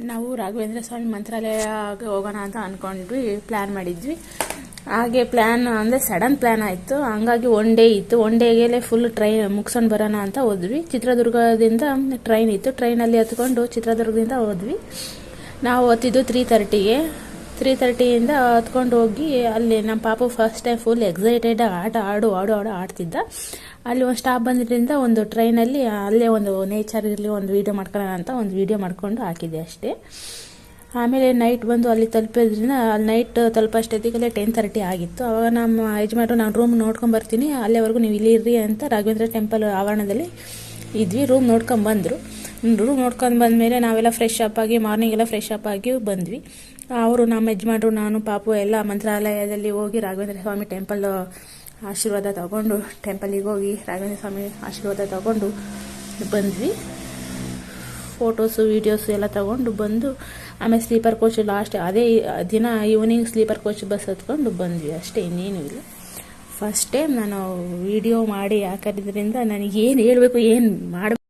ನಾವು ರಾಘವೇಂದ್ರ ಸ್ವಾಮಿ ಮಂತ್ರಾಲಯಕ್ಕೆ ಹೋಗೋಣ ಅಂತ ಅಂದ್ಕೊಂಡ್ವಿ ಪ್ಲ್ಯಾನ್ ಮಾಡಿದ್ವಿ. ಹಾಗೆ ಪ್ಲ್ಯಾನ್ ಅಂದರೆ ಸಡನ್ ಪ್ಲ್ಯಾನ್ ಆಯಿತು. ಹಂಗಾಗಿ ಒನ್ ಡೇ ಇತ್ತು. ಒನ್ ಡೇಗೆಲೆ ಫುಲ್ ಟ್ರೈನ್ ಮುಗಿಸ್ಕೊಂಡು ಬರೋಣ ಅಂತ ಹೋದ್ವಿ. ಚಿತ್ರದುರ್ಗದಿಂದ ಟ್ರೈನ್ ಇತ್ತು. ಟ್ರೈನಲ್ಲಿ ಹತ್ಕೊಂಡು ಚಿತ್ರದುರ್ಗದಿಂದ ಹೋದ್ವಿ. ನಾವು ಹೊತ್ತಿದ್ದು ತ್ರೀ ತರ್ಟಿಗೆ ತ್ರೀ ತರ್ಟಿಯಿಂದ ಹತ್ಕೊಂಡು ಹೋಗಿ ಅಲ್ಲಿ ನಮ್ಮ ಪಾಪು ಫಸ್ಟ್ ಟೈಮ್ ಫುಲ್ ಎಕ್ಸೈಟೆಡ್ ಆಟ, ಆಡು ಆಡು ಆಡು, ಆಡ್ತಿದ್ದ. ಅಲ್ಲಿ ಒಂದು ಸ್ಟಾಪ್ ಬಂದಿದ್ದರಿಂದ ಒಂದು ಟ್ರೈನಲ್ಲಿ ಅಲ್ಲೇ ಒಂದು ನೇಚರ್ ಇರಲಿ ಒಂದು ವೀಡಿಯೋ ಮಾಡ್ಕೊಳ್ಳೋಣ ಅಂತ ಒಂದು ವೀಡಿಯೋ ಮಾಡ್ಕೊಂಡು ಹಾಕಿದೆ ಅಷ್ಟೇ. ಆಮೇಲೆ ನೈಟ್ ಬಂದು ಅಲ್ಲಿ ತಲುಪಿದ್ರಿಂದ, ಅಲ್ಲಿ ನೈಟ್ ತಲುಪೋಷ್ಟೊತ್ತಿಗೆ ಟೆನ್ ತರ್ಟಿ ಆಗಿತ್ತು. ಅವಾಗ ನಮ್ಮ ಯಜಮಾನ್ರು ನಾನು ರೂಮ್ ನೋಡ್ಕೊಂಡು ಬರ್ತೀನಿ, ಅಲ್ಲಿವರೆಗೂ ನೀವು ಇಲ್ಲಿ ಇರ್ರಿ ಅಂತ ರಾಘವೇಂದ್ರ ಟೆಂಪಲ್ ಆವರಣದಲ್ಲಿ ಇದ್ವಿ ರೂಮ್ ನೋಡ್ಕೊಂಡು ರೂಮ್ ನೋಡ್ಕೊಂಡು ಬಂದಮೇಲೆ ನಾವೆಲ್ಲ ಫ್ರೆಶ್ ಅಪ್ ಆಗಿ ಮಾರ್ನಿಂಗ್ ಎಲ್ಲ ಫ್ರೆಶ್ ಅಪ್ ಆಗಿ ಬಂದ್ವಿ. ಅವರು ನಮ್ಮ ಯಜಮಾನ್ರು, ನಾನು, ಪಾಪು ಎಲ್ಲ ಮಂತ್ರಾಲಯದಲ್ಲಿ ಹೋಗಿ ರಾಘವೇಂದ್ರ ಸ್ವಾಮಿ ಟೆಂಪಲ್ ಆಶೀರ್ವಾದ ತಗೊಂಡು ಟೆಂಪಲಿಗೆ ಹೋಗಿ ರಾಘವೇಂದ್ರ ಸ್ವಾಮಿ ಆಶೀರ್ವಾದ ತಗೊಂಡು ಬಂದ್ವಿ. ಫೋಟೋಸು ವೀಡಿಯೋಸು ಎಲ್ಲ ತಗೊಂಡು ಬಂದು, ಆಮೇಲೆ ಸ್ಲೀಪರ್ ಕೋಚ್ ಲಾಸ್ಟ್ ಅದೇ ದಿನ ಈವ್ನಿಂಗ್ ಸ್ಲೀಪರ್ ಕೋಚ್ ಬಸ್ ಹತ್ಕೊಂಡು ಬಂದ್ವಿ. ಅಷ್ಟೇ, ಇನ್ನೇನು ಇಲ್ಲ. ಫಸ್ಟ್ ಟೈಮ್ ನಾನು ವಿಡಿಯೋ ಮಾಡಿ ಹಾಕಿದ್ರಿಂದ ನನಗೇನು ಹೇಳಬೇಕು, ಏನು ಮಾಡಬೇಕು?